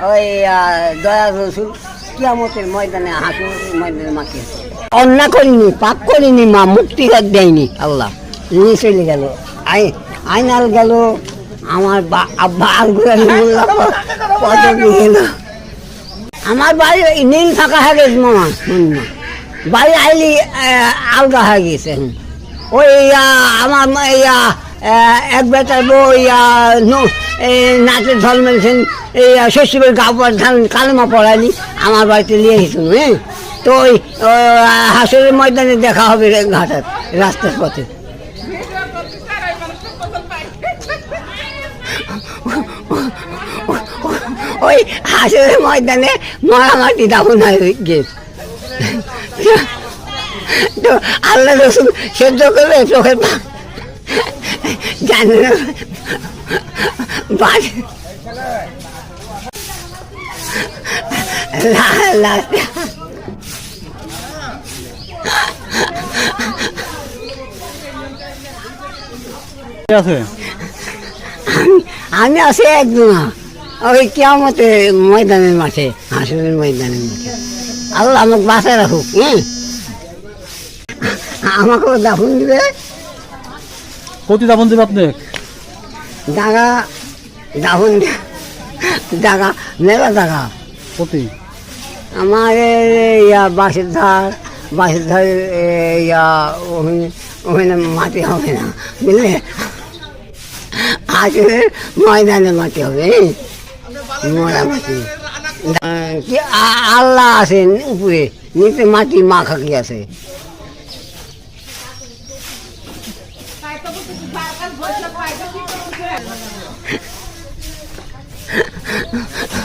ওই দয়া রসুল কিয়ামতের ময়দানে হাসুর ময়দানে মাকে অন্যায় করিনি পাপ করিনি মা মুক্তি দেয়নি। আল্লাহ। নিয়ে চলে গেল। আই আইনাল গেল আমার বা- আব্বা পদবি গেল আমার বাড়ি নীল ফাঁকা হয়ে গেছে মামা। শুনুন বাড়ি আইলি আলগা হয়ে গেছে। ওই আমার ইয়া, এক বেটার এই নাচের ঢল মেরেছেন, এই শ্বশুরের গাবর ধান কালেমা পড়ালি আমার বাড়িতে নিয়ে গেছিল হ্যাঁ? তো ওই হাসরের ময়দানে দেখা হবে ঘাটার, রাস্তার পথে। ওই হাসরের ময়দানে মারামাটি দাফন হয়ে গেছে তো আল্লাহ রসুন সেদ্ধ করবে চোখের জানে না। আছে? আমি- আছি একদিন ওই কেমতে ময়দানের মাঠে হাসুরের ময়দানের মাঠে। আল্লাহ আমাকে বাসায় রাখুক হ্যাঁ? আমাকেও দাফন দিবে। কতি দাপন দেবে আপনি? জাগা দাফন জাগা মেলা জাগা কতি? আমার ইয়া বাঁশের ধার বাঁশের ধার ইয়া ওখানে ওখানে মাটি হবে না বুঝলে? আসলে ময়দানে মাটি হবে মরা মাটি। আল্লাহ আছেন উপরে নিচে মাটি মাখা কি আছে? Ha, ha, ha.